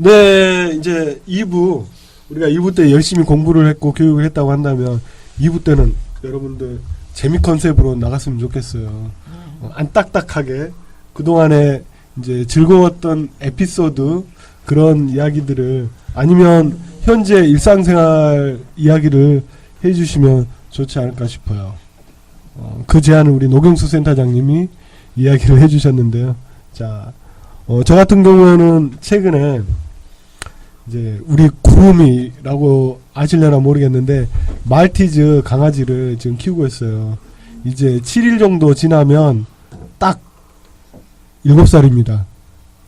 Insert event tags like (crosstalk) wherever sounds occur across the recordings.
네, 이제 2부 우리가 2부 때 열심히 공부를 했고 교육을 했다고 한다면 2부 때는 여러분들 재미 컨셉으로 나갔으면 좋겠어요. 어, 안 딱딱하게 그동안에 이제 즐거웠던 에피소드 그런 이야기들을 아니면 현재 일상생활 이야기를 해주시면 좋지 않을까 싶어요. 어, 그 제안을 우리 노경수 센터장님이 이야기를 해주셨는데요. 자, 어, 저 같은 경우에는 최근에 이제 우리 구름이라고 아실려나 모르겠는데 말티즈 강아지를 지금 키우고 있어요. 이제 7일 정도 지나면 딱 7살입니다.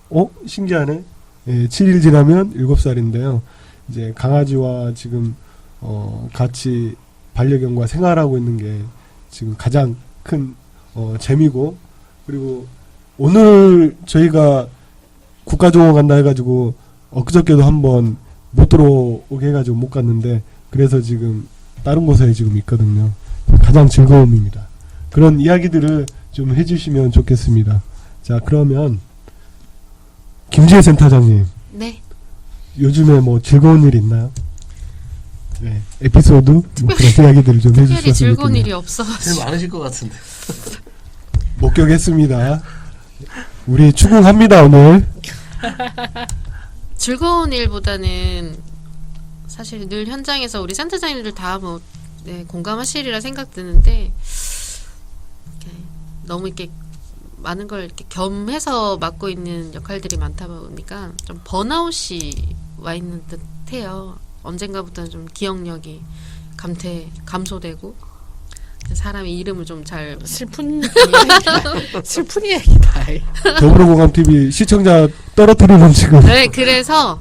어? 신기하네. 예, 7일 지나면 7살인데요. 이제 강아지와 지금 어, 같이 반려견과 생활하고 있는 게 지금 가장 큰 어, 재미고 그리고 오늘 저희가 국가정원 간다 해가지고 엊그저께도 한번 못 들어오게 해가지고 못 갔는데 그래서 지금 다른 곳에 지금 있거든요. 가장 즐거움입니다. 그런 이야기들을 좀 해주시면 좋겠습니다. 자 그러면 김지혜 센터장님 네. 요즘에 뭐 즐거운 일 있나요? 네 에피소드 뭐 그런 이야기들을 좀 특별히 해주셨으면 즐거운 좋겠네요. 일이 없어. 제일 많으실 것 같은데. 목격했습니다. 우리 추궁합니다 오늘. (laughs) 즐거운 일보다는 사실 늘 현장에서 우리 센터장님들 다뭐 네, 공감하시리라 생각 드는데 이렇게 너무 이렇게 많은 걸 이렇게 겸해서 맡고 있는 역할들이 많다 보니까 좀 번아웃이 와 있는 듯해요. 언젠가부터는 좀 기억력이 감퇴 감소되고 사람의 이름을 좀 잘 슬픈 이야기. (laughs) 슬픈 이야기다. 더불어공감 TV 시청자 떨어뜨리는 지금 네, 그래서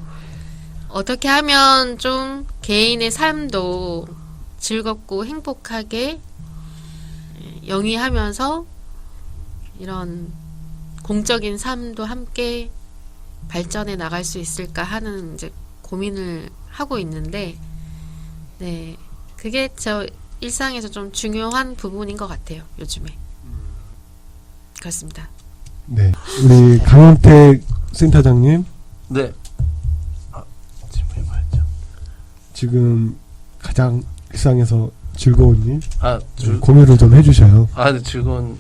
어떻게 하면 좀 개인의 삶도 즐겁고 행복하게 예, 영위하면서 이런 공적인 삶도 함께 발전해 나갈 수 있을까 하는 이제 고민을 하고 있는데, 네, 그게 저 일상에서 좀 중요한 부분인 것 같아요, 요즘에. 그렇습니다. 네 우리 강은택 센터장님 네. 아, 질문이 뭐였죠? 지금 가장 일상에서 즐거운 일 아, 좀 즐, 공유를 좀 해주셔요. 아, 네, 즐거운,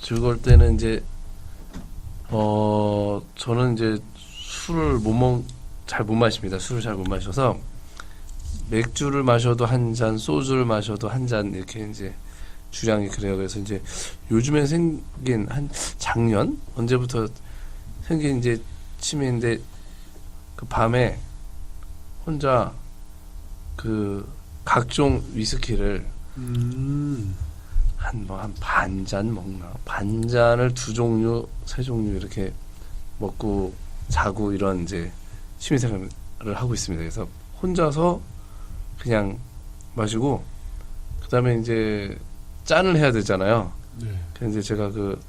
즐거울 때는 이제, 어, 저는 이제 술을 못 먹, 잘 못 마십니다. 술을 잘 못 마셔서, 맥주를 마셔도 한 잔, 소주를 마셔도 한 잔, 이렇게 이제 주량이 그래요. 그래서 이제 요즘에 생긴 한 작년? 언제부터 생긴 이제 치매인데, 그 밤에 혼자 그 각종 위스키를 음. 한뭐한반잔 먹나 반 잔을 두 종류 세 종류 이렇게 먹고 자고 이런 이제 취미생활을 하고 있습니다. 그래서 혼자서 그냥 마시고 그다음에 이제 짠을 해야 되잖아요. 네. 그래서 이제 제가 그,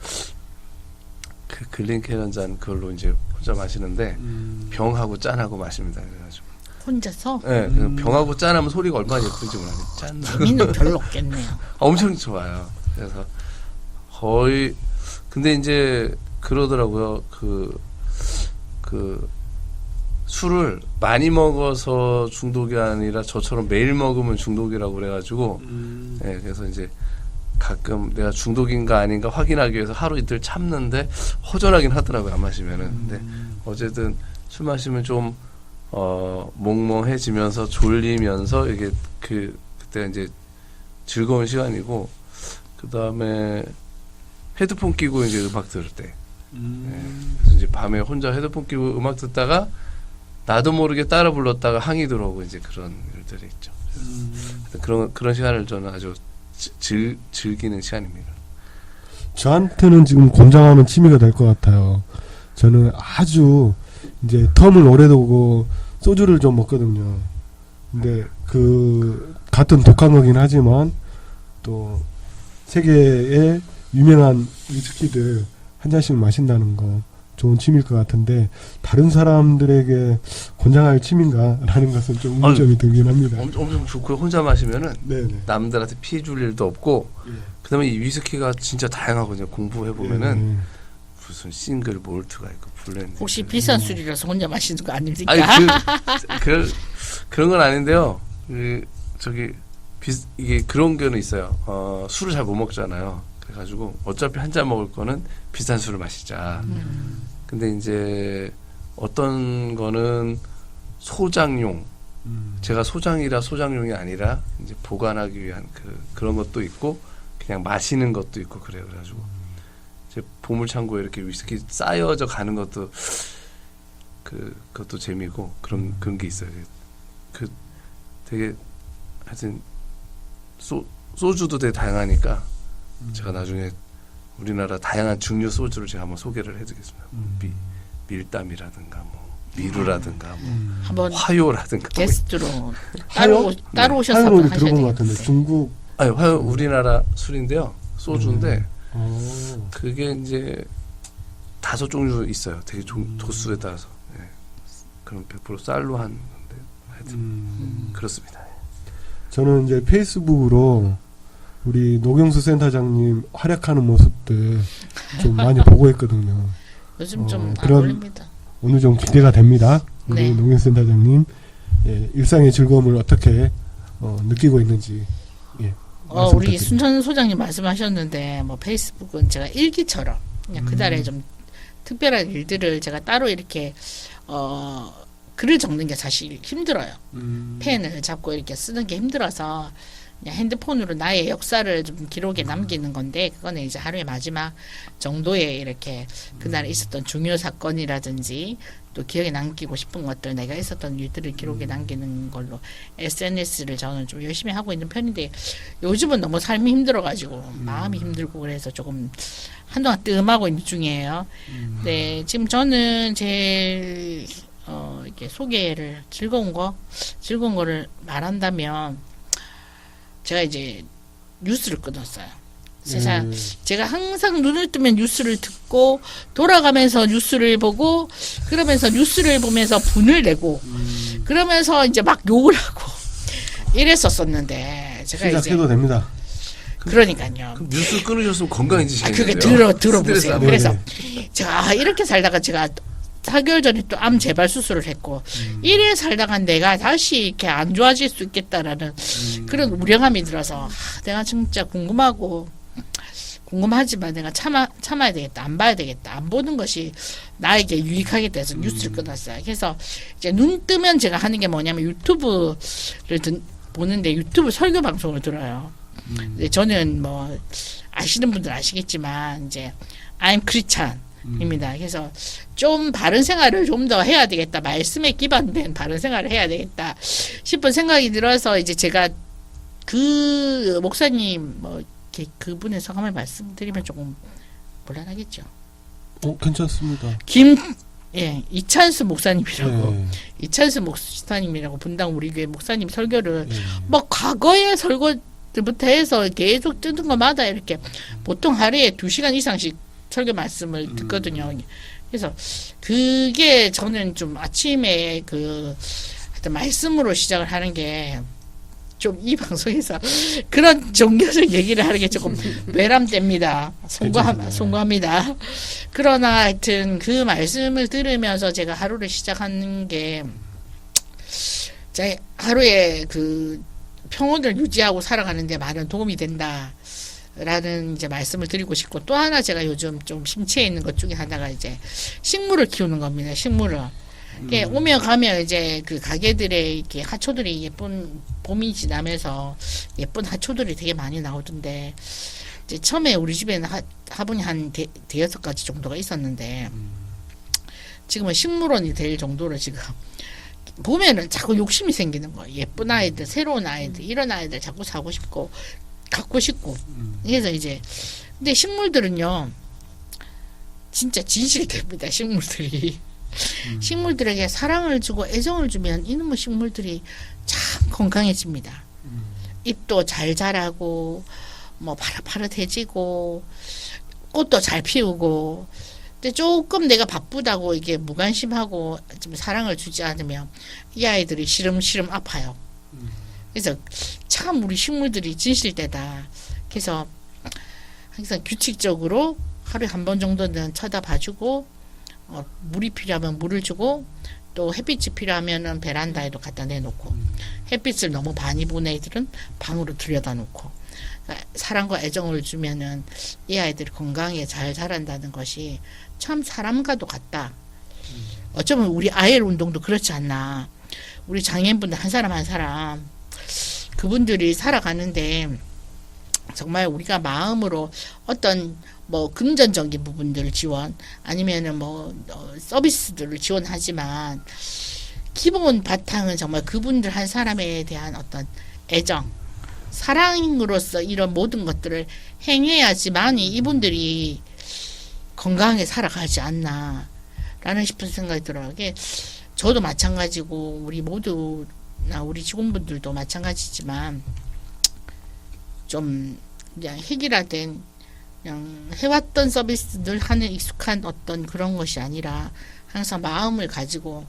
그 글린캐런 잔 그걸로 이제 혼자 마시는데 음. 병하고 짠하고 마십니다. 그래가지고 혼자서 네, 그 병하고 짠하면 소리가 얼마나 예쁜지 몰라요. 짠. 재미는 별로 없겠네요. (laughs) 엄청 좋아요. 그래서 거의 근데 이제 그러더라고요. 그 그 술을 많이 먹어서 중독이 아니라 저처럼 매일 먹으면 중독이라고 그래가지고 음. 예, 그래서 이제 가끔 내가 중독인가 아닌가 확인하기 위해서 하루 이틀 참는데 허전하긴 하더라고요 안 마시면은 근데 어쨌든 술 마시면 좀 어, 몽롱해지면서 졸리면서 이게 그 그때 이제 즐거운 시간이고 그 다음에 헤드폰 끼고 이제 음악 들을 때 음. 그래서 이제 밤에 혼자 헤드폰 끼고 음악 듣다가 나도 모르게 따라 불렀다가 항이 들어오고 이제 그런 일들이 있죠. 음. 그런 그런 시간을 저는 아주 지- 즐, 즐기는 시간입니다. 저한테는 지금 권장하는 취미가 될 것 같아요. 저는 아주 이제 텀을 오래 두고 소주를 좀 먹거든요. 근데 그 같은 독한 거긴 하지만 또 세계의 유명한 위스키들 한 잔씩 마신다는 거 좋은 취미일 것 같은데 다른 사람들에게 권장할 취미인가라는 것은 좀 의문점이 들긴 합니다. 엄청, 엄청 좋고 혼자 마시면은 네네. 남들한테 피해 줄 일도 없고 예. 그다음에 이 위스키가 진짜 다양하거든요. 공부해 보면은 예. 무슨 싱글 몰트가 있고 블렌드. 혹시 비싼 술이라서 혼자 마시는 거 아닙니까? 아니 그, (laughs) 그 그런 건 아닌데요. 그 저기 비, 이게 그런 경우는 있어요. 어, 술을 잘 못 먹잖아요. 그래가지고 어차피 한 잔 먹을 거는 비싼 술을 마시자. 근데 이제 어떤 거는 소장용. 음. 제가 소장이라 소장용이 아니라 이제 보관하기 위한 그 그런 것도 있고 그냥 마시는 것도 있고 그래요. 그래가지고 이제 보물 창고에 이렇게 위스키 쌓여져 가는 것도 그 그것도 재미고 그런 그런 게 있어요. 그 되게 하여튼 소 소주도 되게 다양하니까 제가 나중에 우리나라 다양한 중류 소주를 제가 한번 소개를 해드리겠습니다. 음. 미, 밀담이라든가 뭐 미루라든가 뭐 음. 한번 화요라든가 뭐 게스트로 하요? 따로 오- 따로 오셔서 하셔야 들어본 것. 같은데 중국 아니 화요 우리나라 술인데요 소주인데 어. 그게 이제 다섯 종류 있어요 되게 종, 음. 도수에 따라서 예. 그럼 100% 쌀로 한 건데 하여튼 음. 그렇습니다 저는 이제 페이스북으로 우리 노경수 센터장님 활약하는 모습들 좀 많이 보고 있거든요. 요즘 어, 좀안 그런- 어울립니다. 오늘 좀 기대가 됩니다. 우리 네. 노경수 센터장님 예, 일상의 즐거움을 어떻게 어, 느끼고 있는지 예, 어, 우리. 순천 소장님 말씀하셨는데 뭐 페이스북은 제가 일기처럼 그냥 음. 그달에 좀 특별한 일들을 제가 따로 이렇게 어 글을 적는 게 사실 힘들어요. 음. 펜을 잡고 이렇게 쓰는 게 힘들어서 핸드폰으로 나의 역사를 좀 기록에 남기는 건데 그거는 이제 하루의 마지막 정도에 이렇게 그날 있었던 중요 사건이라든지 또 기억에 남기고 싶은 것들 내가 있었던 일들을 기록에 남기는 걸로 SNS를 저는 좀 열심히 하고 있는 편인데 요즘은 너무 삶이 힘들어가지고 마음이 힘들고 그래서 조금 한동안 뜸하고 있는 중이에요. 네, 지금 저는 제일 어, 이렇게 소개를 즐거운 거, 즐거운 거를 말한다면 제가 이제 뉴스를 끊었어요. 세상 예. 제가 항상 눈을 뜨면 뉴스를 듣고 돌아가면서 뉴스를 보고 그러면서 뉴스를 보면서 분을 내고 음, 그러면서 이제 막 욕을 하고 이랬었었는데 제가 이제 시작해도 됩니다. 그러니까요. 그럼 뉴스 끊으셨으면 아, 건강해지시겠네요 그게 들어 들어보세요. 스트레스 안 그래서 네. 제가 이렇게 살다가 제가 4개월 전에 또 암 재발 수술을 했고 음. 이래 살다가 내가 다시 이렇게 안 좋아질 수 있겠다라는 음. 그런 우려감이 들어서 아, 내가 진짜 궁금하고 궁금하지만 내가 참아 참아야 되겠다 안 봐야 되겠다 안 보는 것이 나에게 유익하겠다 해서 뉴스를 끊었어요. 그래서 이제 눈 뜨면 제가 하는 게 뭐냐면 유튜브를 듣, 보는데 유튜브 설교 방송을 들어요. 음. 근데 저는 뭐 아시는 분들 아시겠지만 이제 I'm Christian 입니다. 그래서 좀 바른 생활을 좀 더 해야 되겠다. 말씀에 기반된 바른 생활을 해야 되겠다 싶은 생각이 들어서 이제 제가 그 목사님 뭐 이렇게 그분의 성함을 말씀드리면 조금 곤란하겠죠. 어, 괜찮습니다. 김 예, 이찬수 목사님이라고 예, 이찬수 목사님이라고 분당 우리 교회 목사님 설교를 예. 뭐 과거의 설교들부터 해서 계속 뜨는 것마다 이렇게 보통 하루에 두 시간 이상씩 설교 말씀을 듣거든요. 그래서 그게 저는 좀 아침에 그 하여튼 말씀으로 시작을 하는 게 좀 이 (laughs) 방송에서 그런 종교적 얘기를 하는 게 조금 (laughs) 외람됩니다. 송구함. 송구합니다. 그러나 하여튼 그 말씀을 들으면서 제가 하루를 시작하는 게 제 하루에 그 평온을 유지하고 살아가는데 많은 도움이 된다. 라는 이제 말씀을 드리고 싶고 또 하나 제가 요즘 좀 심취해 있는 것 중에 하나가 이제 식물을 키우는 겁니다. 식물을. 이게 오면 가면 이제 그 가게들에 이렇게 하초들이 예쁜 봄이 지나면서 예쁜 하초들이 되게 많이 나오던데 이제 처음에 우리 집에는 하, 화분이 한 대, 대여섯 가지 정도가 있었는데 지금은 식물원이 될 정도로 지금 보면은 자꾸 욕심이 생기는 거예요. 예쁜 아이들, 새로운 아이들, 이런 아이들 자꾸 사고 싶고 갖고 싶고 음. 그래서 이제 근데 식물들은요 진짜 진실됩니다. 식물들이 식물들에게 사랑을 주고 애정을 주면 이놈의 식물들이 참 건강해집니다. 잎도 잘 자라고 뭐 파릇파릇해지고 꽃도 잘 피우고 근데 조금 내가 바쁘다고 이게 무관심하고 좀 사랑을 주지 않으면 이 아이들이 시름시름 아파요. 그래서 참 우리 식물들이 진실되다. 그래서 항상 규칙적으로 하루에 한 번 정도는 쳐다봐주고 어, 물이 필요하면 물을 주고 또 햇빛이 필요하면은 베란다에도 갖다 내놓고 햇빛을 너무 많이 보는 애들은 방으로 들여다 놓고 그러니까 사랑과 애정을 주면은 이 아이들이 건강하게 잘 자란다는 것이 참 사람과도 같다. 어쩌면 우리 아이엘 운동도 그렇지 않나. 우리 장애인분들 한 사람 한 사람 그분들이 살아가는데 정말 우리가 마음으로 어떤 뭐 금전적인 부분들 지원 아니면은 뭐 어, 서비스들을 지원하지만 기본 바탕은 정말 그분들 한 사람에 대한 어떤 애정 사랑으로서 이런 모든 것들을 행해야지만이 이분들이 건강하게 살아가지 않나라는 싶은 생각이 들어요. 저도 마찬가지고 우리 모두나 우리 직원분들도 마찬가지지만 좀 그냥 획일화된 그냥 해왔던 서비스들 하는 익숙한 어떤 그런 것이 아니라 항상 마음을 가지고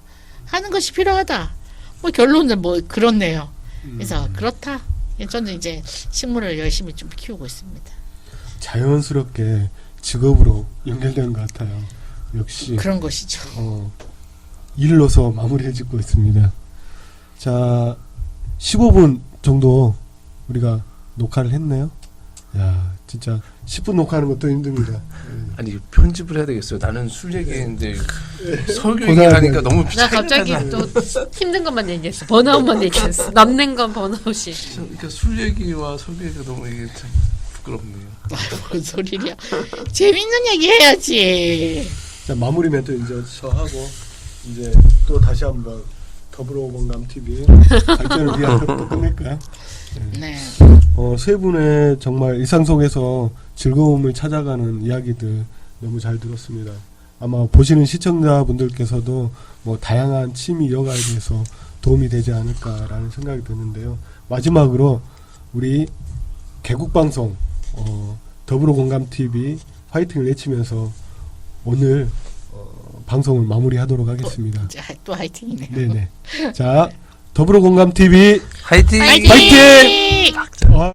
하는 것이 필요하다. 뭐 결론은 뭐 그렇네요. 그래서 그렇다. 저는 이제 식물을 열심히 좀 키우고 있습니다. 자연스럽게 직업으로 연결된 것 같아요. 역시 그런 것이죠. 어, 일로서 마무리해 짓고 있습니다. 자, 15분 정도 우리가 녹화를 했네요. 야, 진짜 10분 녹화하는 것도 힘듭니다. 아니 편집을 해야 되겠어요. 나는 술 얘기했는데 설교 고생하세요. 얘기하니까 너무 나 갑자기. 또 힘든 것만 얘기했어. 번아웃만 얘기했어. 남는 건 번아웃이. 그러니까 술 얘기와 설교 얘기가 너무 이게 참 부끄럽네요. 뭔 소리냐. 재밌는 얘기 해야지. 자, 마무리 멘트 이제 저 하고 이제 또 다시 한번 더불어 건강 TV (laughs) 발전을 위한 또 끝낼까요? 네. 어, 세 분의 정말 일상 속에서 즐거움을 찾아가는 이야기들 너무 잘 들었습니다. 아마 보시는 시청자분들께서도 뭐 다양한 취미 이어가기 위해서 도움이 되지 않을까라는 생각이 드는데요. 마지막으로 우리 개국방송 어, 더불어 공감 TV 화이팅을 외치면서 오늘 어, 방송을 마무리하도록 하겠습니다. 또, 자, 또 화이팅이네요. 네네. 자 더불어 공감 TV 화이팅! 화이팅! 화이팅! 아.